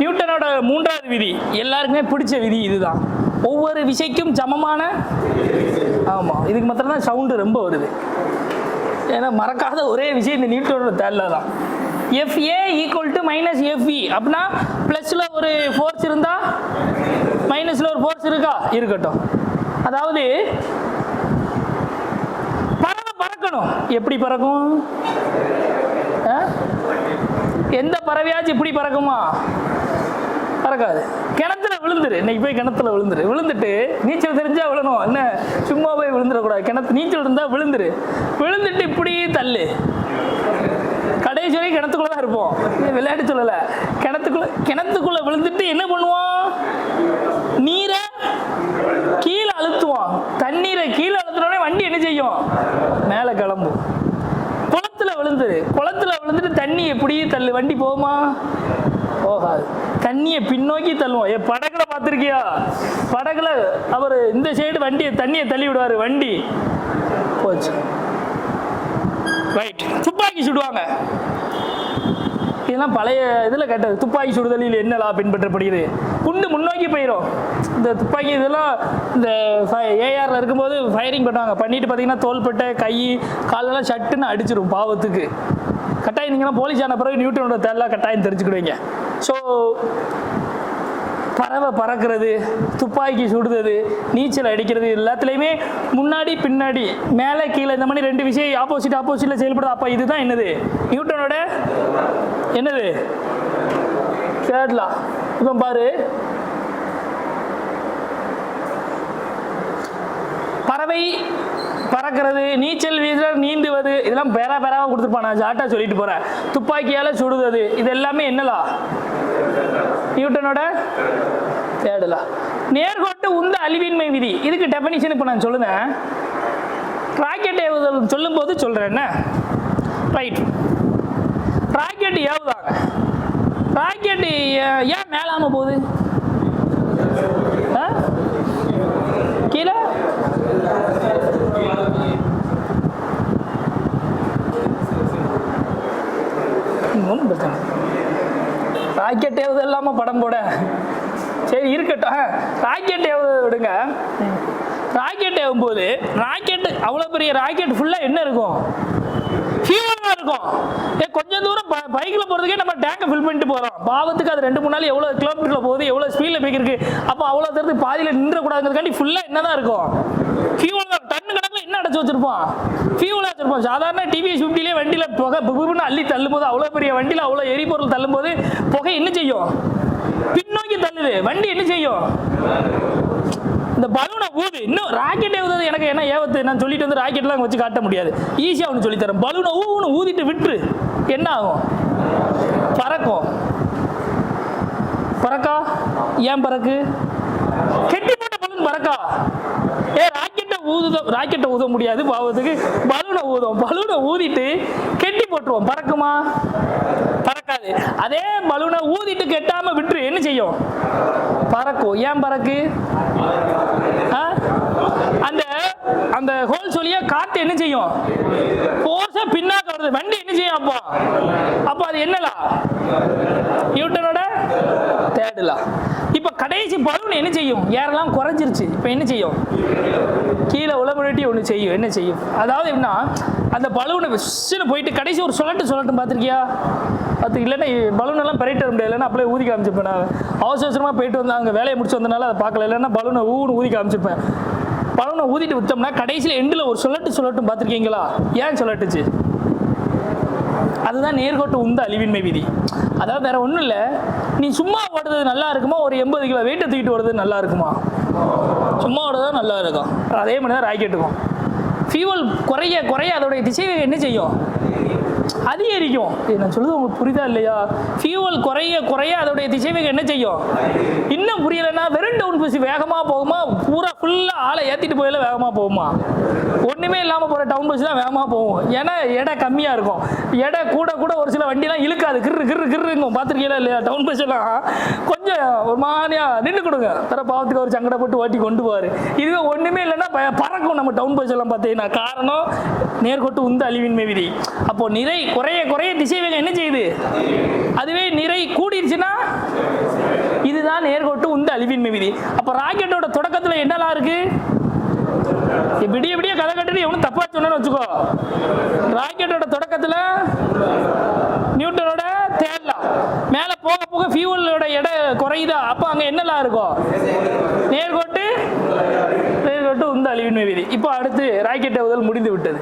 நியூட்டனோட மூன்றாவது விதி. எல்லாருக்குமே பிடிச்ச விதி இதுதான். ஒவ்வொரு விசைக்கும் சமமான ஆமாம் இதுக்கு மாத்திரம் தான் சவுண்டு ரொம்ப வருது. ஏன்னா மறக்காத ஒரே விஷயம் இந்த நியூட்டனோட தேர்ல தான். FA equal to minus FE அப்படின்னா ப்ளஸில் ஒரு ஃபோர்ஸ் இருந்தால் மைனஸில் ஒரு ஃபோர்ஸ் இருக்கா? இருக்கட்டும். அதாவது பறவை பறக்கணும். எப்படி பறக்கும்? எந்த பறவையாச்சும் இப்படி பறக்குமா? பறக்காது கிணத்துல விழுந்துரு. இன்னைக்கு போய் கிணத்துல விழுந்துரு. விழுந்துட்டு நீச்சல் தெரிஞ்சா விழணும். என்ன சும்மா போய் விழுந்துடக்கூடாது. கிணத்து நீச்சல் இருந்தா விழுந்துரு. விழுந்துட்டு இப்படி தள்ளு. கடைசி வரைக்கும் கிணத்துக்குள்ள தான் இருப்போம் விளையாட்டு சொல்லல. கிணத்துக்குள்ள கிணத்துக்குள்ள விழுந்துட்டு என்ன பண்ணுவான்? நீரை கீழே அழுத்துவான். தண்ணீரை கீழே அழுத்துனோடனே வண்டி என்ன செய்யும்? மேலே கிளம்பும். குளத்துல விழுந்துரு. குளத்துல விழுந்துட்டு தண்ணி எப்படி தள்ளு? வண்டி போகுமா? போகாது. தண்ணியை பின்னோக்கி தள்ளுவோம். ஏ படகுல பார்த்துருக்கியா? படகுல அவர் இந்த சைடு வண்டியை தண்ணியை தள்ளி விடுவார் வண்டி. போச்சு. ரைட் துப்பாக்கி சுடுவாங்க. இதெல்லாம் பழைய இதில் கேட்டது. துப்பாக்கி சுடுதலில் என்னலா பின்பற்றப்படுகிறது? குண்டு முன்னோக்கி போயிடும் இந்த துப்பாக்கி இதெல்லாம் இந்த ஏஆரில் இருக்கும்போது ஃபயரிங் பண்ணுவாங்க. பண்ணிட்டு பார்த்தீங்கன்னா தோள்பட்டை கை காலெல்லாம் சட்டுன்னு அடிச்சிடும் பாவத்துக்கு. கட்டாயம் நீங்கள் போலீஸ் ஆன பிறகு நியூட்டனோட தேடலாம் கட்டாயம் தெரிஞ்சுக்கிடுவீங்க. ஸோ பறவை பறக்கிறது துப்பாக்கி சுடுறது நீச்சல் அடிக்கிறது எல்லாத்துலேயுமே முன்னாடி பின்னாடி மேலே கீழே இந்த மாதிரி ரெண்டு விஷயம் ஆப்போசிட் ஆப்போசிட்டில் செயல்படுது. அப்போ இதுதான் என்னது? நியூட்டனோட என்னது? தேர்ட்லா இப்போ பாரு. பறவை பறக்கிறது நீச்சல் வீரர் நீந்துவது இதெல்லாம் பேரா பேராக கொடுத்துருப்பான். நான் ஜாட்டா சொல்லிட்டு போறேன். துப்பாக்கியால சுடுவது இது எல்லாமே என்னலா? நியூட்டனோட தேடலா? நேர்கோட்டு உந்த அழிவின்மை விதி. இதுக்கு டெஃபனிஷன் இப்போ நான் சொல்லுதேன். ராக்கெட் ஏவுதல் சொல்லும்போது சொல்கிறேன் என்ன? ரைட் ராக்கெட் ஏவுதாங்க ராக்கெட் ஏன் மேலாம போகுது? ஆ? கீழே? ஒன்றும் பிரச்சனை ராக்கெட் ஏவுது இல்லாமல் படம் போட. சரி இருக்கட்டும். ராக்கெட் ஏவுது விடுங்க. ராக்கெட் ஏவும்போது ராக்கெட் அவ்வளோ பெரிய ராக்கெட் ஃபுல்லாக என்ன இருக்கும்? ஃபியூவல் தான் இருக்கும். ஏ கொஞ்சம் தூரம் பைக்கில் போகிறதுக்கே நம்ம டேங்கை ஃபில் பண்ணிட்டு போகிறோம் பாவத்துக்கு அது ரெண்டு மூணு நாள் எவ்வளோ கிலோமீட்டரில் போகுது எவ்வளோ ஸ்பீடில் போய்க்கு இருக்குது அப்போ அவ்வளோ தூரத்துக்கு பாதியில் நின்றக்கூடாதுங்கிறதுக்காண்டி ஃபுல்லாக என்ன தான் இருக்கும்? ஃபியூவல் தான் வச்சிருப்போம் ஃபியூவல் வச்சிருப்போம் சாதாரண டிவிஎஸ் ஃபிஃப்டிலே வண்டியில் புகை புகுன்னு அள்ளி தள்ளும்போது அவ்வளோ பெரிய வண்டியில் அவ்வளோ எரிபொருள் தள்ளும்போது புகை என்ன செய்யும்? பின்னோக்கி தள்ளுது. வண்டி என்ன செய்யும்? இந்த பலூனை ஊது. இன்னும் ராக்கெட் ஏவுது எனக்கு என்ன ஏவத்து? நான் சொல்லிட்டு வந்து ராக்கெட்லாம் வச்சு காட்ட முடியாது. ஈஸியாக ஒன்று சொல்லித்தரேன். பலூனை ஊன்னு ஊதிட்டு விட்டுரு. என்ன ஆகும்? பறக்கும். பறக்கா? ஏன் பறக்கு? கெட்டி போட்ட பலூன் பறக்கா? ஏ ராக்கெட் ஊதுதோ ராக்கெட்டை ஊத முடியாது பாவத்துக்கு பலூனை ஊதும் பலூனை ஊதிட்டு கெட்டி போட்டுருவோம். பறக்குமா? பறக்காது. அதே பலூனை ஊதிட்டு கெட்டாம விட்டுரு என்ன செய்யும்? பறக்கும். ஏன் பறக்கு? அந்த அந்த ஹோல் சொல்லிய காத்து என்ன செய்யும்? போர்ஸா பின்னாக்க வருது. வண்டி என்ன செய்யும் அப்போ? அப்போ அது என்னலா நியூட்டனோட தேர்டுலா இப்போ கடைசி பலூன் என்ன செய்யும்? யாரெல்லாம் குறைஞ்சிருச்சு. இப்போ என்ன செய்யும்? கீழே உளமுட்டி ஒன்று செய்யும். என்ன செய்யும்? அதாவது எப்படின்னா அந்த பலூனை விசுன்னு போயிட்டு கடைசி ஒரு சொல்லட்டு சொல்லட்டும் பார்த்துருக்கியா? பார்த்து இல்லைன்னா பலூன் எல்லாம் பெரைட்டு வர முடியாது. இல்லைன்னா அப்படியே ஊதி காமிச்சிருப்பேன் நான். அவசர அவசரமாக போயிட்டு வந்து வேலையை முடிச்சு வந்தனால அதை பார்க்கல. இல்லைன்னா பலூனை ஊன்னு ஊதி காமிச்சிருப்பேன். பலனை ஊதிட்டு விட்டோம்னா கடைசியில் எண்டில் ஒரு சொல்லட்டு சொல்லட்டும் பார்த்துருக்கீங்களா? ஏன் சொல்லட்டுச்சு? அதுதான் நேர்கோட்டு உந்த அழிவின்மை விதி. அதாவது வேற ஒன்றும் இல்லை. நீ சும்மா ஓடுறது நல்லா இருக்குமா? ஒரு எண்பது கிலோ வெயிட்டை தூக்கிட்டு ஓடுறது நல்லா இருக்குமா? சும்மா ஓடுறது நல்லா இருக்கும். அதே மாதிரி தான் ராக்கெட்டுக்கும் ஃபியூவல் குறைய குறைய அதோடைய திசையை என்ன செய்யும்? அதிகரிக்கும். நான் சொல்லுது உங்களுக்கு புரியுதா இல்லையா? ஃபியூவல் குறைய குறைய அதோடைய திசைவேகம் என்ன செய்யும்? இன்னும் புரியலைன்னா வெறும் டவுன் பஸ் வேகமாக போகுமா? பூரா ஃபுல்லாக ஆளை ஏற்றிட்டு போயில வேகமாக போகுமா? ஒன்றுமே இல்லாமல் போகிற டவுன் பஸ் தான் வேகமாக போகும். ஏன்னா எடை கம்மியாக இருக்கும். எடை கூட கூட ஒரு சில வண்டிலாம் இழுக்காது. கிரு கிரு கிருங்கும் பார்த்துருக்கீங்களா இல்லையா? டவுன் பஸ் எல்லாம். கொஞ்சம் ஒரு மாதிரியாக நின்று கொடுங்க. தர பாவத்துக்கு ஒரு சங்கடப்பட்டு ஓட்டி கொண்டு போவார். இதுவே ஒன்றுமே இல்லைன்னா பறக்கும் நம்ம டவுன் பஸ் எல்லாம் பார்த்தீங்கன்னா. காரணம் நேர்கொட்டு உந்து அழிவின்மை விதி. அப்போது நிறை குறைய குறைய திசை வேகம் என்ன செய்யுது? அதுவே நிறை கூடிருச்சுன்னா இதுதான் நேர்கோட்டு உந்து அழிவின்மை விதி அப்போ ராக்கெட்டோட தொடக்கத்தில் என்னெல்லாம் இருக்கு? விடிய விடிய கதை கட்டிட்டு எவனும் தப்பா சொன்னு வச்சுக்கோ. ராக்கெட்டோட தொடக்கத்தில் நியூட்டனோட தேடலாம் மேலே போக போக ஃபியூவலோட எடை குறையுதா? அப்போ அங்கே என்னெல்லாம் இருக்கும் நேர்கோட்டு நேர்கோட்டு உந்து அழிவின்மை விதி இப்போ அடுத்து ராக்கெட் முதல் முடிந்து விட்டது.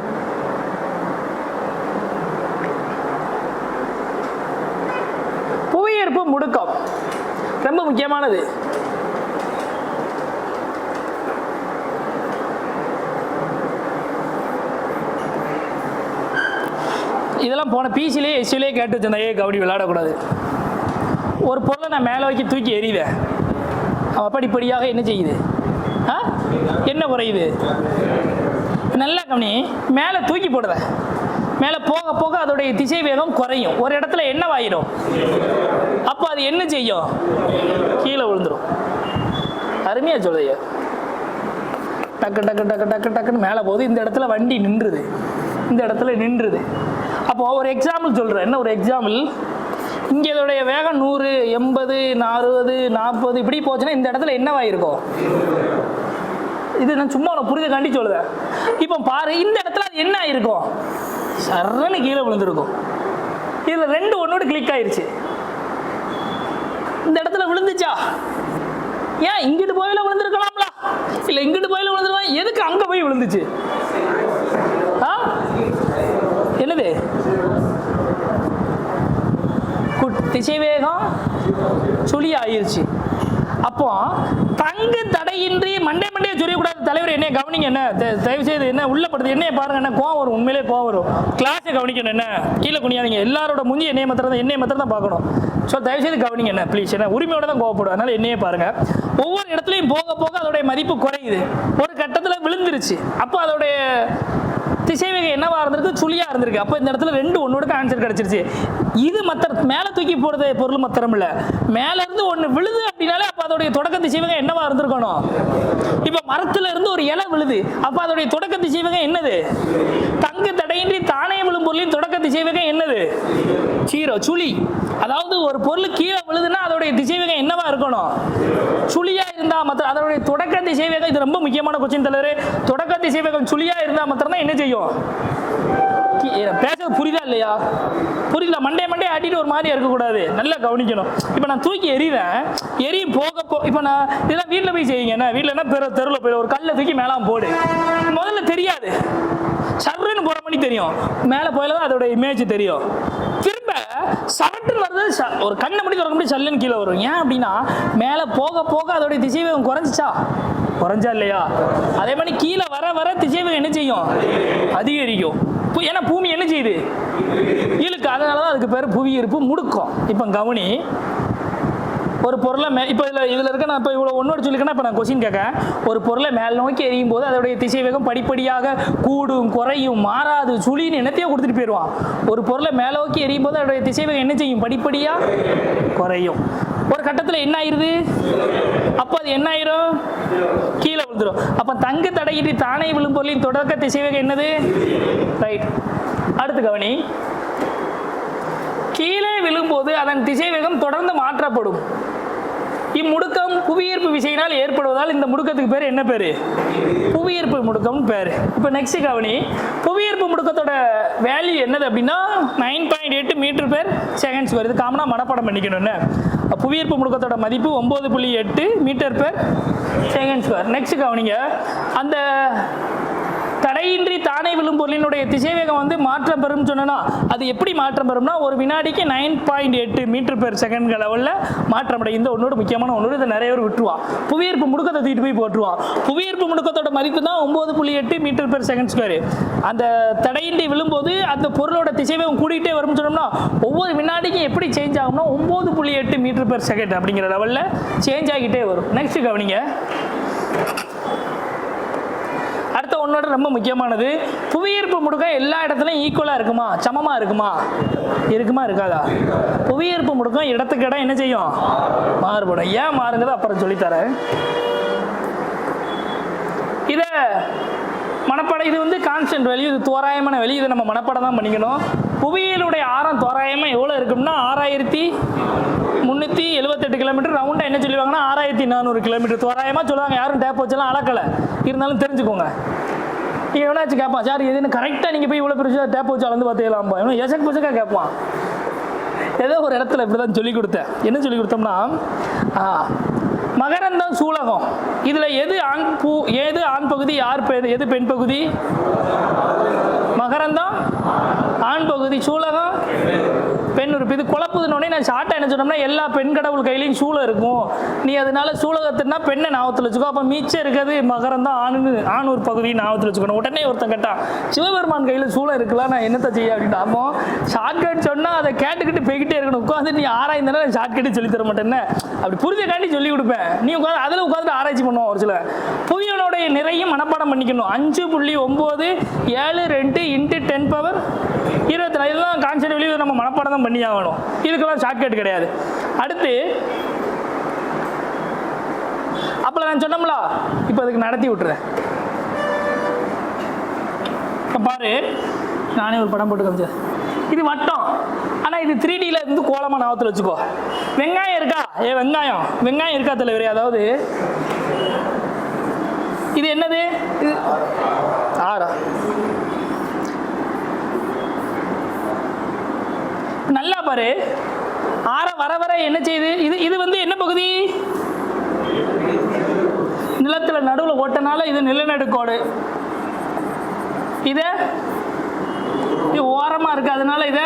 புவியீர்ப்பு முடுக்கம். ரொம்ப முக்கியமானது. இதெல்லாம் போன பிசிலே எஸ்சிலே கேட்டு வச்சிருந்தேன். ஏ கபடி விளையாடக்கூடாது. ஒரு பொருளை நான் மேலே வைக்க தூக்கி எறிவேன். அவன் படிப்படியாக என்ன செய்யுது? ஆ? என்ன குறையுது? நல்லா கவனி மேலே தூக்கி போடுவேன். மேலே போக போக அதோடைய திசை வேகம் குறையும். ஒரு இடத்துல என்னவாயிடும் அப்போ அது என்ன செய்யும்? கீழே விழுந்துடும் அருமையாக சொல்லுங்க டக்கு டக்கு டக்கு டக்கு டக்குன்னு மேலே போகுது. இந்த இடத்துல வண்டி நின்றுது. இந்த இடத்துல நின்றுது. அப்போ ஒரு எக்ஸாம்பிள் சொல்கிறேன் என்ன ஒரு எக்ஸாம்பிள் இங்கே இதோடைய வேகம் நூறு எண்பது அறுபது நாற்பது இப்படி போச்சுன்னா இந்த இடத்துல என்னவாயிருக்கும் இது நான் சும்மா உனக்கு புரிதக்காண்டி சொல்லுவேன். இப்போ பாரு இந்த இடத்துல அது என்ன ஆயிருக்கும்? சரன்னு கீழே விழுந்திருக்கும். இதில் ரெண்டு ஒன்றோடு கிளிக் ஆயிருச்சு. இந்த இடத்துல விழுந்துச்சா? ஏன் இங்கிட்டு போயில விழுந்திருக்கலாம்ல? இல்லை இங்கிட்டு போயில விழுந்துருக்கலாம் எதுக்கு அங்கே போய் விழுந்துச்சு? ஆ? என்னது? குட்- திசைவேகம் சுழி ஆயிருச்சு அப்போ தங்கு தடையின்றி மண்டே மண்டே சொல்லக்கூடாது. தலைவர் என்ன கவனிங்க என்ன? த- தயவு செய்து என்ன உள்ளப்படுது என்ன பாருங்க என்ன கோவம் வரும் உண்மையிலே கோவம் வரும். கிளாஸை கவனிக்கணும் என்ன? கீழே குனியாதீங்க. எல்லாரோட முஞ்சி என்னைய மாத்திரம் தான் என்னைய மாத்திரம் தான் பார்க்கணும். ஸோ தயவு செய்து கவனிங்க என்ன? ப்ளீஸ் என்ன? உரிமையோட தான் கோவப்படும் அதனால என்னையே பாருங்க. ஒவ்வொரு இடத்துலையும் போக போக அதோடைய மதிப்பு குறையுது. ஒரு கட்டத்தில் விழுந்துருச்சு. அப்போ அதோடைய திசைவேகம் என்னவா இருந்திருக்கு? சுழியா இருந்திருக்கு. அப்போ இந்த இடத்துல ரெண்டு ஒன்னோட ஆன்சர் கிடைச்சிருச்சு. இது மத்த மேலே தூக்கி போடுறது பொருள் மத்திரம் இல்ல. மேல இருந்து ஒன்று விழுது அப்படின்னாலே அப்போ அதோடைய தொடக்க திசைவேகம் என்னவா இருந்திருக்கணும்? இப்போ மரத்துல இருந்து ஒரு இலை விழுது. அப்போ அதோடைய தொடக்க திசைவேகம் என்னது? தங்கு தடையின்றி தானே விழும் பொருளின் தொடக்க திசைவேகம் என்னது? சீரோ சுழி. அதாவது ஒரு பொருள் கீழே விழுதுன்னா அதோடைய திசைவேகம் என்னவா இருக்கணும்? சுழியா இருந்தா மாத்திரம் அதனுடைய தொடக்க திசைவேகம் இது ரொம்ப முக்கியமான கொஸ்டின் தலைவர் தொடக்க திசைவேகம் சுழியா இருந்தா மாத்திரம் தான் என்ன செய்யும்? பேசுறது புரியுதா இல்லையா? புரியல. மண்டே மண்டே ஆட்டிட்டு ஒரு மாதிரி இருக்கக்கூடாது. நல்லா கவனிக்கணும். இப்போ நான் தூக்கி எறிவேன். எரி போக போ இப்போ நான் இதெல்லாம் வீட்டில் போய் செய்யுங்க. என்ன? வீட்டில் என்ன? பெரு தெருவில் போய் ஒரு கல்லை தூக்கி மேலாம் போடு. முதல்ல தெரியாது. சர்ன்னு போகிற மணி தெரியும். மேலே போயில தான் அதோட இமேஜ் தெரியும். சரட்டுன்னு வருது ச- ஒரு கண்ணை மணி திறக்க முடியும் சல்லுன்னு கீழே வரும். ஏன் அப்படின்னா மேலே போக போக அதோடைய திசைவேகம் குறைஞ்சிச்சா? குறைஞ்சா இல்லையா? அதே மாதிரி கீழே வர வர திசைவேகம் என்ன செய்யும்? அதிகரிக்கும். ஏன்னா பூமி என்ன செய்யுது? இழுக்கு அதனால தான் அதுக்கு பேர் புவி இருப்பு முடுக்கம். இப்போ கவனி ஒரு பொருளை மே இப்போ இதில் இதில் இருக்க நான் இப்போ இவ்வளோ ஒன்று சொல்லிக்கன்னா இப்போ நான் கொஸ்டின் கேட்கேன் ஒரு பொருளை மேல் நோக்கி எரியும் போது அதோடைய திசை வேகம் படிப்படியாக கூடும் குறையும் மாறாது சுழின்னு என்னத்தையோ கொடுத்துட்டு போயிடுவான். ஒரு பொருளை மேல் நோக்கி எரியும் போது அதோடைய திசை வேகம் என்ன செய்யும்? படிப்படியாக குறையும். ஒரு கட்டத்தில் என்ன ஆயிடுது அப்போ அது என்ன ஆயிரும்? கீழே விழுந்துடும் அப்போ தங்க தடையிட்டு தானே விழும் பொருளின் தொடக்க திசைவேகம் என்னது? ரைட் அடுத்து கவனி. விழும்போது அதன் திசைவேகம் தொடர்ந்து மாற்றப்படும். இம்முடுக்கம் புவியீர்ப்பு விசையினால் ஏற்படுவதால் இந்த முடுக்கத்துக்கு பேர் என்ன பேர்? புவியீர்ப்பு முடுக்கம்னு பேர். இப்போ நெக்ஸ்ட் கவனி. புவியீர்ப்பு முடுக்கத்தோட வேல்யூ என்னது அப்படின்னா நைன் பாயிண்ட் எட்டு மீட்டர் பேர் செகண்ட்ஸ் வருது காமனாக மனப்பாடம் பண்ணிக்கணும்னு புவியீர்ப்பு முடுக்கத்தோட மதிப்பு ஒம்பது புள்ளி எட்டு மீட்டர் பேர் செகண்ட்ஸ் பேர் நெக்ஸ்ட் கவனிங்க. அந்த தடையின்றி தானே விழும் பொருளினுடைய திசைவேகம் வந்து மாற்றம் பெறும் சொன்னா அது எப்படி மாற்றம் பெறும்னா ஒரு வினாடிக்கு நைன் பாயிண்ட் எட்டு மீட்டர் பெர் செகண்ட் லெவலில் மாற்றம் அடையும். இந்த ஒன்றோட முக்கியமான ஒன்று இதை நிறைய பேர் விட்டுருவான் புவியீர்ப்பு முடுக்கத்தை தூக்கிட்டு போய் போட்டுருவான் புவியீர்ப்பு முடுக்கத்தோட மதிப்பு தான் ஒம்பது புள்ளி எட்டு மீட்டர் பெர் செகண்ட் ஸ்கொயர் அந்த தடையின்றி விழும்போது அந்த பொருளோட திசைவேகம் கூடிக்கிட்டே வரும்னு சொன்னோம்னா ஒவ்வொரு வினாடிக்கும் எப்படி சேஞ்ச் ஆகும்னா ஒம்பது புள்ளி எட்டு மீட்டர் பெர் செகண்ட் அப்படிங்கிற லெவலில் சேஞ்ச் ஆகிட்டே வரும். நெக்ஸ்ட் கவனிங்க. அடுத்த ஒன்னோட ரொம்ப முக்கியமானது புவியீர்ப்பு முடுக்கம் எல்லா இடத்துலையும் ஈக்குவலாக இருக்குமா? சமமாக இருக்குமா? இருக்குமா இருக்காதா? புவியீர்ப்பு முடுக்கம் இடத்துக்கு இடம் என்ன செய்யும்? மாறுபடும். ஏன் மாறுங்கிறத அப்புறம் சொல்லித்தரேன். இதை மனப்பாடம் இது வந்து கான்ஸ்டன்ட் வெளி இது தோராயமான வெளி இதை நம்ம மனப்பாடம் தான் பண்ணிக்கணும். புவியியலுடைய ஆரம் தோராயமாக எவ்வளோ இருக்கும்னா ஆறாயிரத்தி முந்நூற்றி எழுபத்தெட்டு கிலோமீட்டர் ரவுண்டாக என்ன சொல்லுவாங்கன்னா ஆறாயிரத்தி நானூறு கிலோமீட்டர் தோராயமாக சொல்லுவாங்க. யாரும் டேப் வச்செல்லாம் அளக்கலை. இருந்தாலும் தெரிஞ்சுக்கோங்க. எவ்வளோ எவனாச்சும் கேட்பான்? சார் எதுன்னு கரெக்டாக நீங்கள் போய் இவ்வளோ பெருசாக டேப் வச்சு அளந்து பார்த்தீங்களாம்பா இவன் எசக் புசக்காக கேட்பான். ஏதோ ஒரு இடத்துல இப்படி தான் சொல்லி கொடுத்தேன். என்ன சொல்லி கொடுத்தோம்னா மகரந்தம் சூலகம். இதில் எது ஆண் பூ எது ஆண் பகுதி யார் பெண் எது பெண் பகுதி? மகரந்தம் ஆண் பகுதி சூலகம். பெண் உறுப்பு இது குழப்புதுனோடனே நான் ஷார்ட்டாக என்ன சொன்னோம்னா எல்லா பெண் கடவுள் கையிலையும் சூளை இருக்கும். நீ அதனால சூலகத்துனா பெண்ணை ஞாபகத்தில் வச்சுக்கோ. அப்போ மிச்சம் இருக்கிறது மகரந்தம் ஆணு ஆணூர் பகுதி ஞாபகத்தில் வச்சுக்கணும். உடனே ஒருத்தன் கேட்டான் சிவபெருமான் கையில் சூளை இருக்கலாம் நான் என்னத்தை செய்ய? அப்படின்ட்டு அப்போ ஷார்ட்கட் சொன்னால் அதை கேட்டுக்கிட்டு போய்கிட்டே இருக்கணும். உட்காந்து நீ ஆராய்ந்தனா நான் ஷார்ட்கட்டு சொல்லி தர மாட்டேன்னு. அப்படி புரிஞ்சக்காண்டி சொல்லி கொடுப்பேன். நீ உட்காந்து அதில் உட்காந்து ஆராய்ச்சி பண்ணுவோம் ஒரு சில. புவியனுடைய நிறையும் மனப்பாடம் பண்ணிக்கணும். அஞ்சு புள்ளி ஒம்பது ஏழு ரெண்டு இன்ட்டு டென் பவர் இருபத்தி நாலு. இதெல்லாம் கான்செப்ட் வெளியே நம்ம மனப்பாடம் தான் பண்ணி ஆகணும் இதுக்கெல்லாம் ஷார்ட்கட் கிடையாது. அடுத்து அப்போ நான் சொன்னோம்ல இப்போ அதுக்கு நடத்தி விட்டுறேன். பாரு நானே ஒரு படம் போட்டு காமிச்சேன். இது வட்டம். ஆனால் இது த்ரீ டியில் இருந்து கோலமாக நாவத்தில் வச்சுக்கோ. வெங்காயம் இருக்கா? ஏ வெங்காயம். வெங்காயம் இருக்கா தலைவர்? அதாவது இது என்னது? இது ஆறா. நல்லா பாரு. ஆற வர வர என்ன செய்யுது? இது இது வந்து என்ன பகுதி? நிலத்துல நடுவில் ஓட்டனால இது நிலநடுக்கோடு. இது? ஓரமாக ஓரமா இருக்கு. அதனால இதை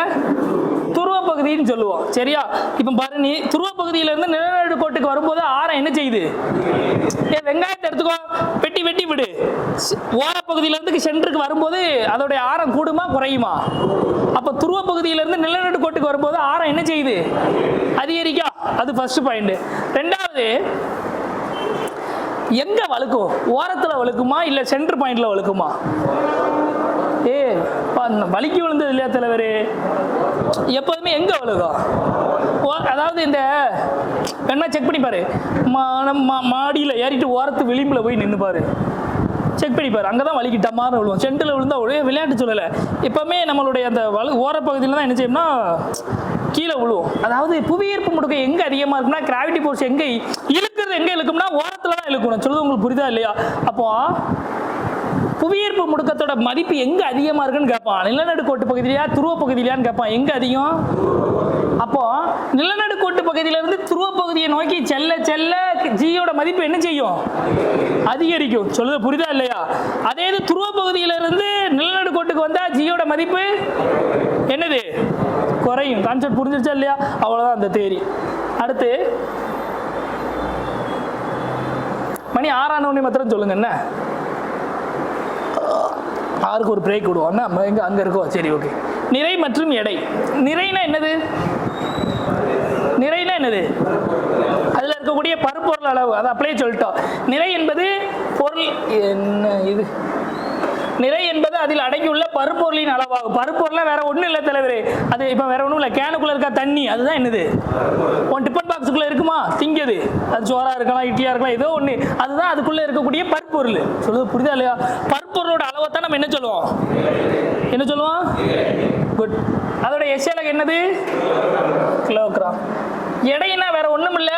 அப்படின்னு சொல்லுவோம். சரியா? இப்போ பாரு நீ துருவ பகுதியிலேருந்து நிலநடுக்கோட்டுக்கு வரும்போது ஆரம் என்ன செய்யுது ஏ வெங்காயத்தை எடுத்துக்கோ. வெட்டி வெட்டி விடு. ஓரப்பகுதியிலேருந்து சென்டருக்கு வரும்போது அதோடைய ஆரம் கூடுமா குறையுமா? அப்போ துருவ பகுதியிலேருந்து நிலநடுக்கோட்டுக்கு வரும்போது ஆரம் என்ன செய்யுது அதிகரிக்கா. அது ஃபர்ஸ்ட் பாயிண்ட் ரெண்டாவது எங்க வழுக்கும்? ஓரத்தில் வழுக்குமா இல்லை சென்டர் பாயிண்ட்ல வழுக்குமா? ஏ பா, வலிக்கு விழுந்தது இல்லையா தலைவர்? எப்போதுமே எங்கே விழுகும் ஓ- அதாவது இந்த வேணா செக் பண்ணி பாரு. மா- மா- மாடியில் ஏறிட்டு ஓரத்து விளிம்பில் போய் நின்று பாரு. செக் பண்ணிப்பார் அங்கே தான் வலிக்கு மாதிரி விழுவும். சென்டில் விழுந்தா ஒரே விளையாட்டு சொல்லலை. எப்போவுமே நம்மளுடைய அந்த வலு ஓரப்பகுதியில் தான் என்ன செய்யணும்னா கீழே விழுவும். அதாவது புவியீர்ப்பு முடுக்கம் எங்கே அதிகமாக இருக்கும்னா கிராவிட்டி ஃபோர்ஸ் எங்கே இழுக்கிறது எங்கே இழுக்கும்னா ஓரத்தில் தான் இழுக்கணும். சொல்லுது உங்களுக்கு புரிதா இல்லையா? அப்போ புவியீர்ப்பு முடுக்கத்தோட மதிப்பு எங்க அதிகமா இருக்குன்னு கேட்பான். நிலநடுக்கோட்டு பகுதியிலையா துருவ பகுதியிலையான்னு கேட்பான். எங்க அதிகம்? அப்போ நிலநடுக்கோட்டு பகுதியில இருந்து துருவ பகுதியை நோக்கி செல்ல செல்ல ஜியோட மதிப்பு என்ன செய்யும்? அதிகரிக்கும். சொல்லுது புரிதா இல்லையா? அதே இது துருவ பகுதியில இருந்து நிலநடுக்கோட்டுக்கு வந்தா ஜியோட மதிப்பு என்னது? குறையும். கான்செப்ட் புரிஞ்சிருச்சா இல்லையா? அவ்வளவுதான் அந்த தேரி அடுத்து மணி ஆறானவனே மாத்திரம் சொல்லுங்க என்ன? ஆறுக்கு ஒரு பிரேக் விடுவோம். நம்ம எங்க அங்க இருக்கோம் சரி ஓகே நிறை மற்றும் எடை. நிறைனா என்னது? நிறைனா என்னது? அதுல இருக்கக்கூடிய பருப்பொருள் அளவு அதை அப்படியே சொல்லிட்டோம். நிறை என்பது பொருள் என்ன இது? நிறை என்பது அதில் அடங்கியுள்ள பருப்பொருளின் அளவாகும். பருப்பொருளாக வேற ஒன்றும் இல்லை தலைவர். அது இப்போ வேற ஒன்றும் இல்லை. கேனுக்குள்ள இருக்க தண்ணி அதுதான் என்னது? ஒன் டிப்ப பாக்ஸுக்குள்ள இருக்குமா? திங்கது அது சோறா இருக்கலாம் இட்லியா இருக்கலாம் ஏதோ ஒன்று அதுதான் அதுக்குள்ள இருக்கக்கூடிய பருப்பொருள் சொல்லுது புரியுதா இல்லையா? பருப்பொருளோட அளவை தான் நம்ம என்ன சொல்லுவோம்? என்ன சொல்லுவோம்? குட் அதோட எஸ்ஏலக்கு என்னது? கிலோகிராம் எடைனா வேற ஒண்ணும் இல்ல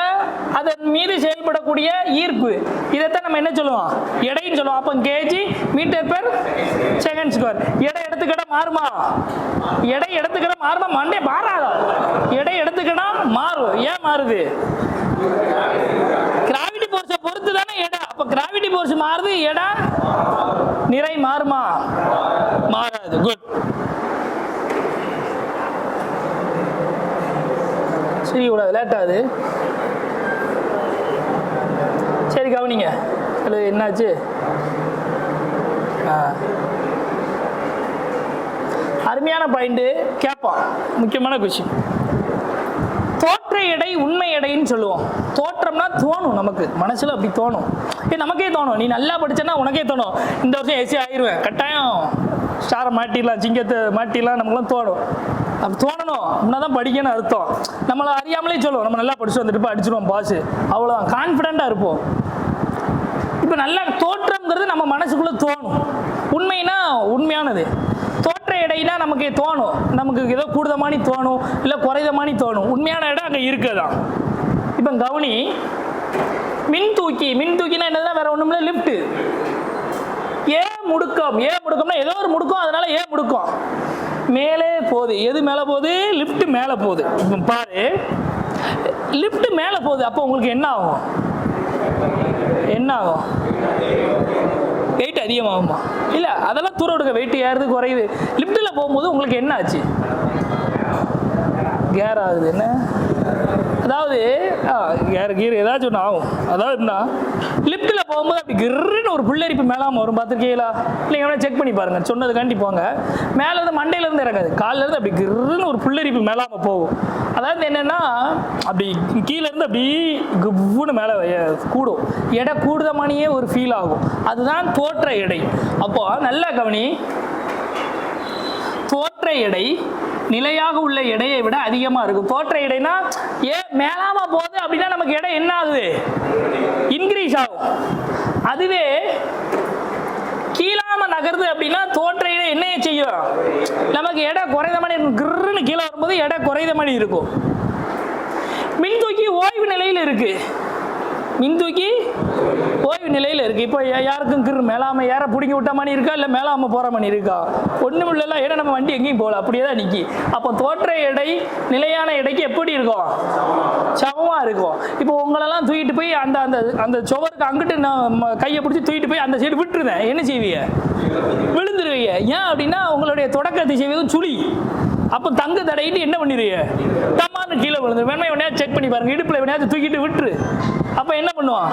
அதன் மீது செயல்படக்கூடிய ஈர்ப்பு. இதைத்தான் நம்ம என்ன சொல்லுவோம்? எடைன்னு சொல்லுவோம். அப்போ KG metre per second square எடை எடுத்துக்கிட்டா மாறுமா? எடை எடுத்துக்கிட்ட மாறுமா? மண்டே மாறாதா? எடை எடுத்துக்கிட்டா மாறும். ஏன் மாறுது? கிராவிட்டி போர்ஸை பொறுத்து தானே எடை. அப்போ கிராவிட்டி போர்ஸ் மாறுது எடை நிறை மாறுமா? மாறாது. குட் சரி இவ்வளோ லேட் ஆகுது. சரி கவனிங்க. ஹலோ என்னாச்சு? ஆ. அருமையான பாயிண்ட்டு கேட்பான். முக்கியமான கொஷின் தோற்ற எடை உண்மை எடைன்னு சொல்லுவோம். தோற்றம்னா தோணும் நமக்கு. மனசில் அப்படி தோணும். ஏ நமக்கே தோணும். நீ நல்லா படிச்சேன்னா உனக்கே தோணும். இந்த வருஷம் எஸ்சி ஆயிருவேன். கட்டாயம். ஸ்டாரை மாட்டிடலாம் சிங்கத்தை மாட்டிடலாம் நமக்குலாம் தோணும். தோணணும். அப்படின்னா தான் படிக்கணும்னு அர்த்தம். நம்மளை அறியாமலே சொல்லுவோம். நம்ம நல்லா படிச்சு வந்துட்டு அடிச்சிருவோம் பாஸ் அவ்வளோதான் கான்ஃபிடென்ட்டாக இருப்போம். இப்போ நல்லா தோற்றம்ங்கிறது நம்ம மனசுக்குள்ள தோணும். உண்மைனா உண்மையானது. தோற்ற எடைனா நமக்கு தோணும். நமக்கு ஏதோ கூடுதமானி தோணும். இல்லை குறைதமானி தோணும். உண்மையான இடம் அங்கே இருக்குதான். இப்போ கவனி மின் தூக்கி மின் தூக்கினா என்னதுன்னா வேற ஒன்றும் இல்லை லிஃப்ட்டு ஏ முடுக்கம். ஏ முடுக்கம்னா ஏதோ ஒரு முடுக்கம். அதனால ஏ முடுக்கம். மேலே போகுது. எது மேலே போகுது? லிஃப்ட் மேலே போகுது. பாரு. லிஃப்ட் மேலே போகுது. அப்போ உங்களுக்கு என்ன ஆகும்? என்ன ஆகும்? வெயிட் அதிகமாகுமா? இல்லை அதெல்லாம் தூர எடுக்க வெயிட் ஏறுது குறையுது. லிஃப்ட்டில் போகும்போது உங்களுக்கு என்ன ஆச்சு? கேர் ஆகுது. என்ன? அதாவது கேர் கீர் ஏதாச்சும் ஒன்று ஆகும். அதாவது என்ன லிஃப்ட்டில் போகும்போது அப்படி கிர்ன்னு ஒரு புல்லரிப்பு மேலாம வரும் பார்த்துருக்கீங்களா? நீங்கள் வேணா செக் பண்ணி பாருங்கள் சொன்னதுக்காண்டி போங்க. மேலேருந்து மண்டையிலேருந்து இறங்காது காலிலேருந்து அப்படி கிர்ன்னு ஒரு புல்லரிப்பு மேலாமல் போகும். அதாவது என்னென்னா அப்படி கீழேருந்து அப்படி குப்புன்னு மேலே கூடும். எடை கூடுதமானியே ஒரு ஃபீல் ஆகும். அதுதான் தோற்ற எடை. அப்போ நல்லா கவனி. தோற்ற எடை நிலையாக உள்ள எடையை விட அதிகமாக இருக்கும் தோற்ற எடைனா ஏ மேலாம போகுது அப்படின்னா நமக்கு எடை என்ன ஆகுது? இன்க்ரீஸ் ஆகும். அதுவே கீழாம நகருது அப்படின்னா தோற்ற எடை என்ன செய்யும்? நமக்கு எடை குறைந்த மாதிரி கிருன்னு கீழே வரும்போது எடை குறைந்த மாதிரி இருக்கும். மின் தூக்கி ஓய்வு நிலையில் இருக்கு. மின் தூக்கி ஓய்வு நிலையில் இருக்கு. இப்போ யாருக்கும் கிரு மேலாமல் ஏற பிடிங்கி விட்ட மாதிரி இருக்கா? இல்லை மேலாமல் போகிற மாதிரி இருக்கா? ஒன்றும் இல்லைல்ல ஏன்னா நம்ம வண்டி எங்கேயும் போகல. அப்படியே தான் நிற்கி அப்போ தோற்ற எடை நிலையான எடைக்கு எப்படி இருக்கும்? சமமாக இருக்கும். இப்போ உங்களெல்லாம் தூக்கிட்டு போய் அந்த அந்த அந்த சுவருக்கு அங்கிட்டு நான் ம- கையை பிடிச்சி தூக்கிட்டு போய் அந்த சைடு விட்டுருந்தேன் என்ன செய்வீங்க? விழுந்துருவீங்க. ஏன் அப்படின்னா உங்களுடைய தொடக்க திசை சுழி. அப்போ தங்க தடையிட்டு என்ன பண்ணிடுவீங்க தம்மான்னு கீழே விழுந்து வேணா எவனையாவது செக் பண்ணி பாருங்க. இடுப்புல எவனையாவது தூக்கிட்டு விட்டுரு. அப்போ என்ன பண்ணுவான்?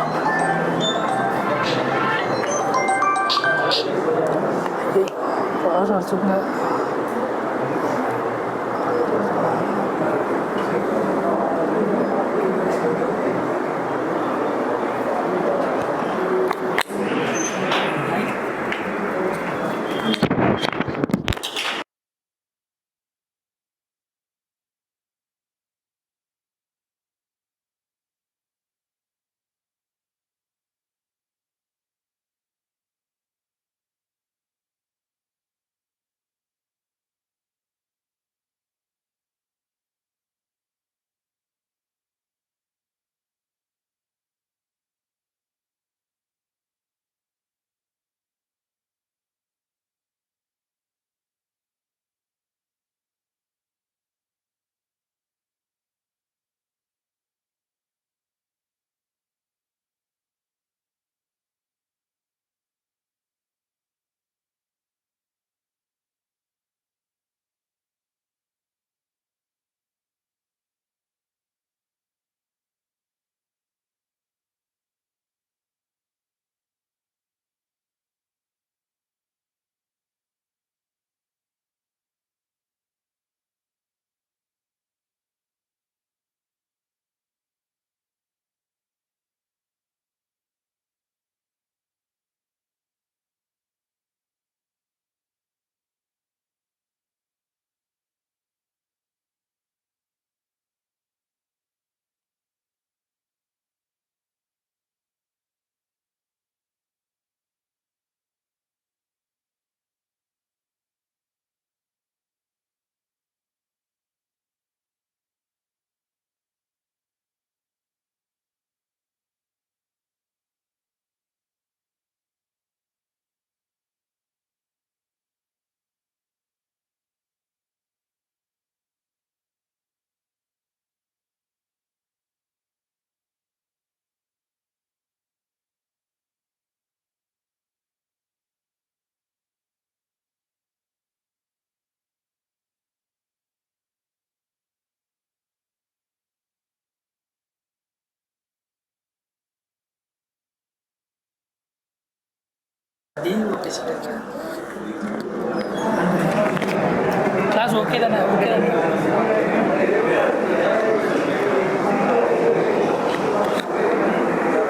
கிளாஸ் ஓகே தானே? ஓகே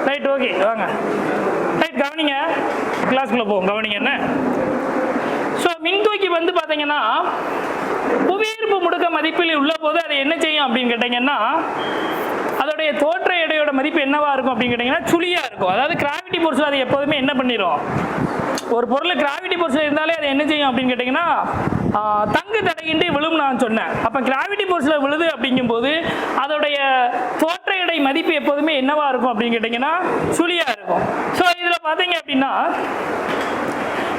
ரைட் ஓகே வாங்க. ரைட் கவனிங்க. கிளாஸ்க்குள்ளே போவோம். கவனிங்க என்ன? ஸோ மின்தூக்கி வந்து பார்த்தீங்கன்னா புவியீர்ப்பு முடுக்க மதிப்பில் உள்ள போது அதை என்ன செய்யும் அப்படின்னு கேட்டிங்கன்னா தோற்ற எடையோட மதிப்பு என்னவா இருக்கும் அப்படின்னு கேட்டிங்கன்னா சுழியா இருக்கும். அதாவது கிராவிட்டி போர்ஸ் அது எப்போதுமே என்ன பண்ணிடும் ஒரு பொருள் கிராவிட்டி பொருள் இருந்தாலே அது என்ன செய்யும் அப்படின்னு கேட்டிங்கன்னா தங்கு தடையின்றி விழும் நான் சொன்னேன். அப்போ கிராவிட்டி பொருள் விழுது அப்படிங்கும்போது அதோடைய தோற்ற எடை மதிப்பு எப்போதுமே என்னவா இருக்கும் அப்படின்னு கேட்டிங்கன்னா சுழியா இருக்கும். ஸோ இதில் பார்த்தீங்க அப்படின்னா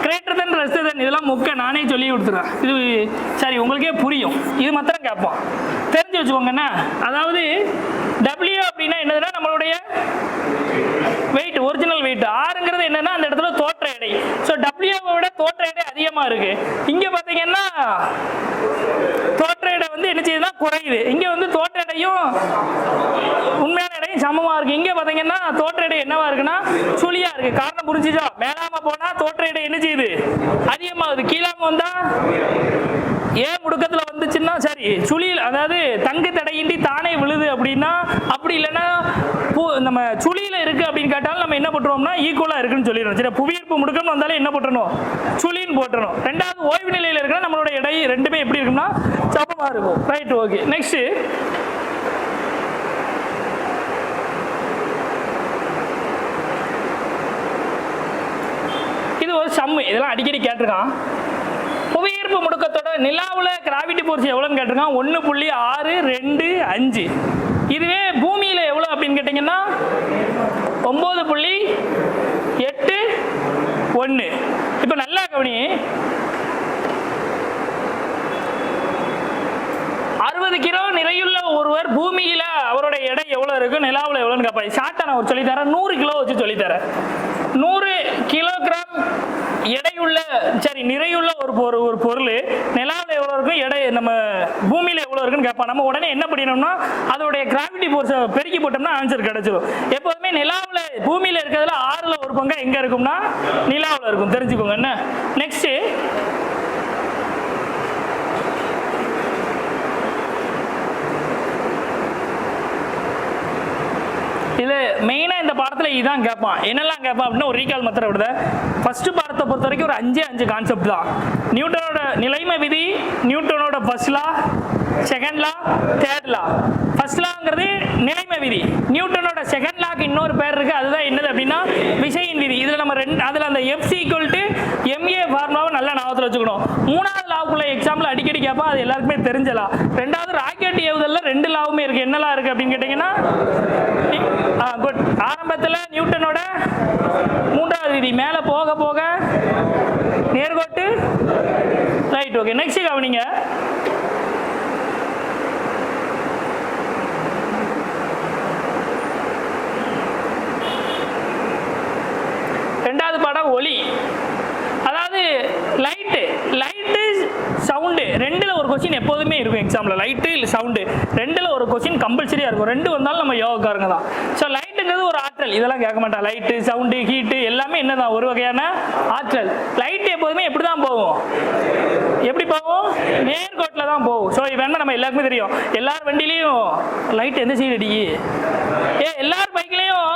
கிரேட்டர் தென் லெஸ் தென் இதெல்லாம் முக்க நானே சொல்லி கொடுத்துருவேன். இது சரி உங்களுக்கே புரியும். இது மாத்திரம் கேட்போம். தெரிஞ்சு வச்சுக்கோங்கண்ணா அதாவது டபிள்யூ அப்படின்னா என்னதுன்னா நம்மளுடைய வெயிட் ஒரிஜினல் வெயிட் ஆறுங்கிறது என்னன்னா அந்த இடத்துல தோற்ற எடை. ஸோ டபிள்யூவை விட தோற்ற எடை அதிகமாக இருக்கு. இங்கே பார்த்தீங்கன்னா தோற்ற எடை வந்து என்ன செய்யுதுன்னா குறையுது. இங்கே வந்து தோற்ற எடையும் உண்மையான எடையும் சமமாக இருக்கு. இங்கே பார்த்தீங்கன்னா தோற்ற எடை என்னவா இருக்குன்னா சுழியா இருக்கு. புரிஞ்சுச்சா மேலாம போனா தோற்ற இடம் என்ன செய்யுது? அதிகமாகுது. கீழாம வந்தா ஏன் முடுக்கத்துல வந்துச்சுன்னா சரி சுழியில் அதாவது தங்கு தடையின்றி தானே விழுது அப்படின்னா அப்படி இல்லைன்னா நம்ம சுழியில இருக்கு அப்படின்னு கேட்டாலும் நம்ம என்ன பண்ணுறோம்னா ஈக்குவலா இருக்குன்னு சொல்லிடணும். சரி புவியீர்ப்பு முடுக்கம் வந்தாலும் என்ன பண்ணணும் சுழின்னு போட்டுறணும் ரெண்டாவது ஓய்வு நிலையில இருக்கிற நம்மளோட இடை ரெண்டுமே எப்படி இருக்கும்னா சமமா இருக்கும். ரைட் ஓகே நெக்ஸ்ட் இது ஒரு சம்மு இதெல்லாம் அடிக்கடி கேட்டிருக்கான். புவியீர்ப்பு முடுக்கத்தோட நிலாவில் கிராவிட்டி போர்ஸ் எவ்வளோன்னு கேட்டிருக்கான்? ஒன்று புள்ளி ஆறு ரெண்டு அஞ்சு. இதுவே பூமியில் எவ்வளோ அப்படின்னு கேட்டிங்கன்னா ஒம்பது புள்ளி எட்டு ஒன்று இப்போ நல்லா கவனி. அறுபது கிலோ நிறையுள்ள ஒருவர் பூமியில் அவரோட எடை எவ்வளோ இருக்கு? நிலாவில் எவ்வளோன்னு கேட்பாரு ஷார்ட்டாக நான் ஒரு சொல்லித்தரேன். நூறு கிலோ வச்சு சொல்லித்தரேன். நூறு கிலோகிராம் எடையுள்ள சரி நிறையுள்ள ஒரு பொரு ஒரு பொருள் நிலாவில் எவ்வளோ இருக்கும் எடை நம்ம பூமியில் எவ்வளோ இருக்குன்னு கேட்பான். நம்ம உடனே என்ன பண்ணிடணும்னா அதோடைய கிராவிட்டி ஃபோர்ஸை பெருக்கி போட்டோம்னா ஆன்சர் கிடச்சிரும். எப்போதுமே நிலாவில் பூமியில் இருக்கிறதுல ஆறில் ஒரு பங்கு எங்கே இருக்கும்னா நிலாவில் இருக்கும். தெரிஞ்சுக்கோங்க என்ன? நெக்ஸ்ட்டு இது மெயினாக இந்த பாடத்தில் இதான் கேட்பான் என்னெல்லாம் கேட்பான் அப்படின்னா ஒரு ரீகால் மாத்திரம் விடுத. ஃபர்ஸ்ட் பாடத்தை பொறுத்த வரைக்கும் ஒரு அஞ்சு அஞ்சு கான்செப்ட் தான். நியூட்டனோட நிலைமை விதி நியூட்டனோட first law second law third law first லாங்கிறது நிலைமை விதி. நியூட்டனோட செகண்ட் லாக்கு இன்னொரு பேர் இருக்கு. அதுதான் என்னது அப்படின்னா விசையின் விதி. இதில் நம்ம ரெண்டு அதில் அந்த எஃப்சி ஈக்குவல் டு எம்ஏ ஃபார்முலாவை நல்லா ஞாபகத்தில் வச்சுக்கணும். மூணாவது லாவுக்குள்ள எக்ஸாம்பிள் அடிக்கடி கேட்பா அது எல்லாருக்குமே தெரிஞ்ச ரெண்டாவது ராக்கெட் ஏவுதல்ல ரெண்டு லாவுமே இருக்கு. என்னலாம் லா இருக்கு அப்படின்னு கேட்டிங்கன்னா குட் இடத்துல நியூட்டனோட மூன்றாவது விதி மேலே போக போக நேர்கோட்டு. ரைட் ஓகே நெக்ஸ்ட் கவனிங்க. ரெண்டாவது பாடம் ஒளி. அதாவது லைட்டு லைட்டு சவுண்டு ரெண்டில் ஒரு கொஸ்டின் எப்போதுமே இருக்கும் எக்ஸாமில் லைட்டு இல்லை சவுண்டு ரெண்டில் ஒரு கொஸ்டின் கம்பல்சரியாக இருக்கும். ரெண்டு வந்தாலும் நம்ம யோகாக்காரங்க தான். ஸோ ஆற்றல் இதெல்லாம் கேட்க மாட்டான் லைட்டு சவுண்டு ஹீட்டு எல்லாமே என்னதான் ஒரு வகையான ஆற்றல். லைட் எப்போதுமே எப்படி தான் போகும்? எப்படி போகும்? நேர்கோட்டில் தான் போகும். ஸோ வேணா நம்ம எல்லாருக்குமே தெரியும். எல்லார் வண்டிலையும் லைட் எந்த சைடு அடிக்கு ஏ எல்லார் பைக்லேயும்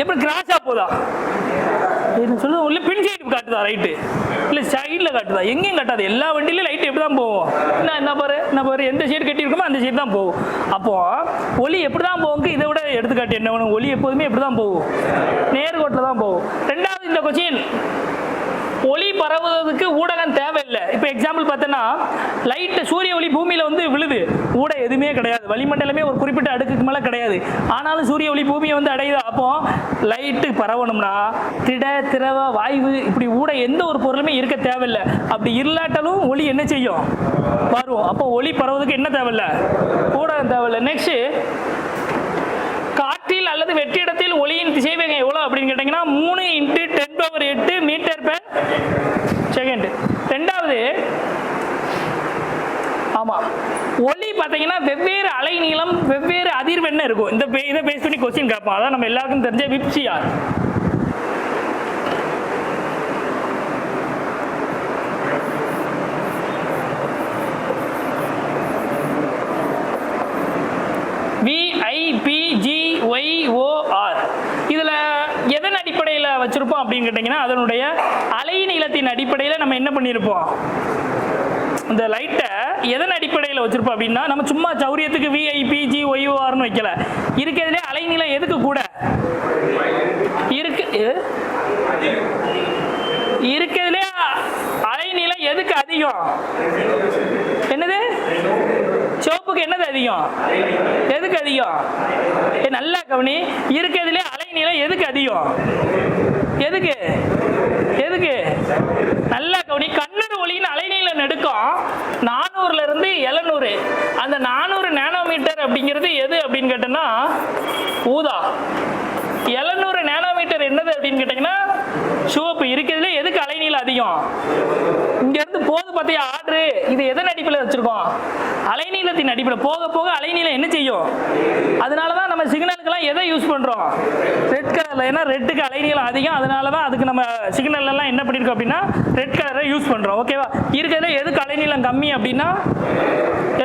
எப்படி கிராஸாக போதா சொல்லுது உள்ள பின் சைடு காட்டுதா ரைட்டு இல்லை சைடில் காட்டுதா? எங்கேயும் காட்டாது. எல்லா வண்டியிலையும் லைட் எப்படி தான் போகும்? என்ன என்ன பாரு என்ன பாரு எந்த சைடு கட்டியிருக்கோமோ அந்த சைடு தான் போகும். அப்போ ஒளி எப்படி தான் போகுங்க இதை விட எடுத்துக்காட்டு என்ன ஒளி எப்போதுமே எப்படி தான் போகும்? நேர்கோட்டில் தான் போகும். ரெண்டாவது இந்த கொச்சின் ஒளி பரவுவதற்கு ஊடகம் தேவையில்லை. இப்போ எக்ஸாம்பிள் பார்த்தோன்னா லைட்டு சூரிய ஒளி பூமியில் வந்து விழுது. ஊட எதுவுமே கிடையாது. வளிமண்டலமே ஒரு குறிப்பிட்ட அடுக்குக்கு மேலே கிடையாது. ஆனாலும் சூரிய ஒளி பூமியை வந்து அடையுது. அப்போ லைட்டு பரவணும்னா திட திரவ வாய்வு இப்படி ஊட எந்த ஒரு பொருளுமே இருக்க தேவையில்லை. அப்படி இல்லாட்டாலும் ஒளி என்ன செய்யும்? வரும். அப்போ ஒளி பரவுவதுக்கு என்ன தேவையில்லை? ஊடகம் தேவையில்லை. நெக்ஸ்ட் காற்றில் அல்லது வெற்றிடத்தில் ஒளியின் திசைவேகம் எவ்வளோ அப்படின்னு கேட்டிங்கன்னா மூணு இன்ட்டு பவர் எட்டு மீட்டர் பெர் செகண்ட் ரெண்டாவது ஆமாம் ஒளி பார்த்தீங்கன்னா வெவ்வேறு அலை நீளம் வெவ்வேறு அதிர்வெண்ண இருக்கும். இந்த இதை பேஸ் பண்ணி கொஸ்டின் கேட்போம் அதான் நம்ம எல்லாருக்கும் தெரிஞ்ச விப்சியார் விஐபிஜிஒய்ஓஆர் இதில் அடிப்படையில் நம்ம என்ன பண்ணியிருப்போம்? இந்த லைட்டை எதன் அடிப்படையில் வச்சிருப்போம் அப்படின்னா நம்ம சும்மா சௌரியத்துக்கு விஐபி ஜி ஒய்ஓஆர்னு வைக்கல. இருக்கிறதுலே அலைநிலம் எதுக்கு கூட? இருக்கு இருக்கிறதுலே அலைநீளம் எதுக்கு அதிகம்? என்னது? சிவப்புக்கு என்னது அதிகம்? எதுக்கு அதிகம்? ஏ நல்லா கவனி. இருக்கிறதுலே அலைநிலம் எதுக்கு அதிகம்? எதுக்கு? எதுக்கு? நல்லா கவனி. கண்ணறு ஒளியின் அலைநீள நெடுக்கம் நானூறுல இருந்து எழுநூறு. அந்த நானூறு நேனோமீட்டர் அப்படிங்கிறது எது அப்படின்னு கேட்டோம்னா ஊதா. எழுநூறு அப்படின்னு கேட்டிங்கன்னா சிவப்பு இருக்கிறதுல எதுக்கு அலைநீள அதிகம்? இங்க இருந்து போது பார்த்தியா ஆர்டரு. இது எதன் அடிப்பில் வச்சிருக்கோம்? அலைநீளத்தின் அடிப்பில் போக போக அலைநீளம் என்ன செய்யும்? அதனால தான் நம்ம சிக்னலுக்கெல்லாம் எதை யூஸ் பண்ணுறோம் ரெட் கலரில் ஏன்னா ரெட்டுக்கு அலைநீளம் அதிகம். அதனால தான் அதுக்கு நம்ம சிக்னல்லாம் என்ன பண்ணிருக்கோம் அப்படின்னா ரெட் கலரை யூஸ் பண்ணுறோம் ஓகேவா இருக்கிறதுல எதுக்கு அலைநீளம் கம்மி அப்படின்னா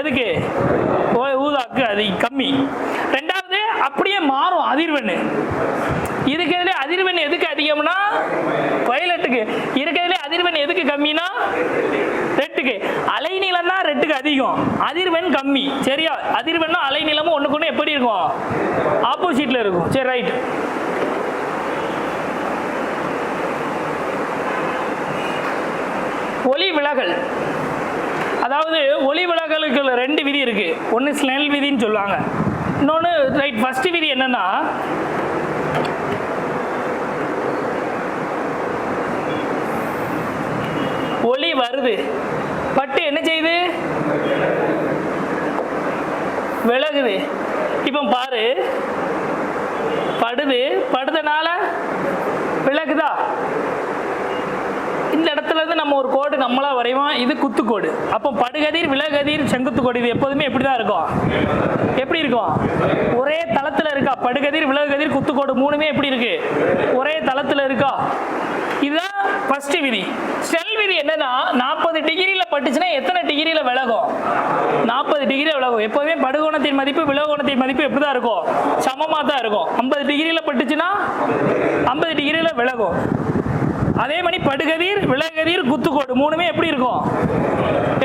எதுக்கு? ஊதாக்கு அது கம்மி. ரெண்டாவது அப்படியே மாறும் அதிர்வெண்ணு. இருக்கிறதுல அதிர்வெண் எதுக்கு அதிகம்னா? வயலட்டுக்கு இருக்கிறதுல அதிர்வெண் எதுக்கு கம்மினா? ரெட்டுக்கு. அலைநீளம் தான் ரெட்டுக்கு அதிகம். அதிர்வெண் கம்மி. சரியா? அதிர்வெண்ணும் அலைநீளமும் ஒண்ணுக்கு ஒன்று எப்படி இருக்கும்? ஆப்போசிட்ல இருக்கும். சரி ரைட் ஒளி விலகல். அதாவது ஒளி விலகலுக்கு ரெண்டு விதி இருக்கு. ஒன்று ஸ்னெல் விதின்னு சொல்லுவாங்க. இன்னொன்று ரைட் ஃபஸ்ட்டு விதி என்னன்னா ஒளி வருது. பட்டு என்ன செய்யுது? விலகுது. இப்போ பாரு. படுது. படுதனால விலகுதா? இந்த இடத்துல இருந்து நம்ம ஒரு கோடு நம்மளா வரைவோம். இது குத்துக்கோடு அப்போ படுகதிர் விலகதிர் செங்குத்து கோடு இது எப்போதுமே எப்படி தான் இருக்கும்? எப்படி இருக்கும்? ஒரே தளத்தில் இருக்கா? படுகதிர் விலகதிர் குத்துக்கோடு மூணுமே எப்படி இருக்கு? ஒரே தளத்தில் இருக்கா? இதுதான் ஃபர்ஸ்ட் விதி. என்னன்னா நாற்பது டிகிரியில் பட்டுச்சுன்னா எத்தனை டிகிரியில் விலகும்? நாற்பது டிகிரி விலகும். எப்போதுமே படுகோணத்தின் மதிப்பு விலகோணத்தின் மதிப்பு எப்படி தான் இருக்கும்? சமமாக தான் இருக்கும். ஐம்பது டிகிரியில் பட்டுச்சுன்னா ஐம்பது டிகிரியில் விலகும். அதே மாதிரி படுகதிர் விலகதிர் குத்துக்கோடு மூணுமே எப்படி இருக்கும்?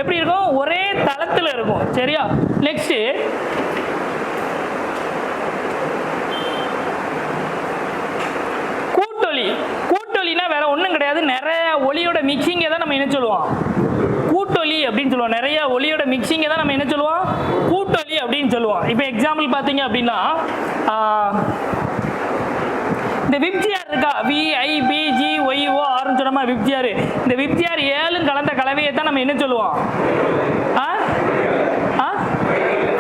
எப்படி இருக்கும்? ஒரே தளத்தில் இருக்கும். சரியா? நெக்ஸ்ட் கூட்டொலி கூட்டொலினா வேற ஒன்றும் கிடையாது. நிறைய ஒளியோட மிக்சிங்கை தான் நம்ம என்ன சொல்லுவோம்? கூட்டொலி அப்படின்னு சொல்லுவோம். நிறைய ஒளியோட மிக்சிங்கை தான் நம்ம என்ன சொல்லுவோம்? கூட்டொலி அப்படின்னு சொல்லுவோம். இப்போ எக்ஸாம்பிள் பார்த்தீங்க அப்படின்னா இந்த விப்ஜிஆர் இருக்கா? விஐபிஜி ஒய்ஓ ஆறுன்னு சொன்னோமா விப்ஜிஆர்? இந்த விப்ஜிஆர் ஏழும் கலந்த கலவையை தான் நம்ம என்ன சொல்லுவோம் ஆ ஆ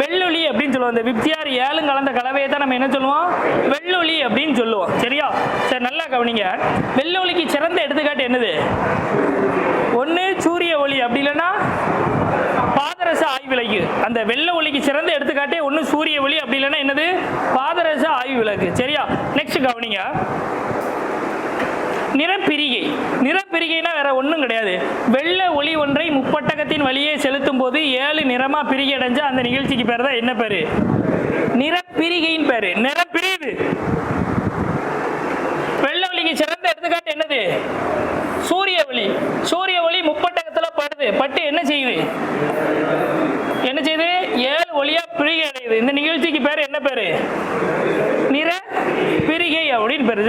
வெள்ளொளி அப்படின்னு சொல்லுவோம் இந்த விப்தியார் ஏழும் கலந்த கலவையை தான் நம்ம என்ன சொல்லுவோம்? வெள்ளொளி அப்படின்னு சொல்லுவோம். சரியா? சரி நல்லா கவனிங்க. வெள்ளொளிக்கு சிறந்த எடுத்துக்காட்டு என்னது? ஒன்று சூரிய ஒளி. அப்படி இல்லைன்னா பாதரச ஆய்விளக்கு அந்த வெள்ளை ஒளிக்கு சிறந்த எடுத்துக்காட்டே ஒன்று சூரிய ஒளி. அப்படி இல்லைன்னா என்னது? பாதரச ஆய்விளக்கு சரியா? நெக்ஸ்ட் கவனிங்க. நிறப்பிரிகை. நிறப்பிரிகைனா வேற ஒன்றும் கிடையாது. வெள்ள ஒளி ஒன்றை முப்பட்டகத்தின் வழியே செலுத்தும் போது ஏழு நிறமா பிரிகை அடைஞ்சா அந்த நிகழ்ச்சிக்கு பேர் தான் என்ன பேரு? நிறப்பிரிகையின் பேரு. நிறப்பிரியுது வெள்ள வெள்ளை ஒளிக்கு சிறந்த எடுத்துக்காட்டு என்னது? சூரிய ஒளி. சூரிய ஒளி முப்பட்டகத்துல படுது. பட்டு என்ன செய்யுது? என்ன செய்யுது? ஏழு ஒளியா பிரிகை அடையுது இந்த நிகழ்ச்சிக்கு பேர் என்ன பேரு? நிற பிரிகை அப்படின்னு பேரு.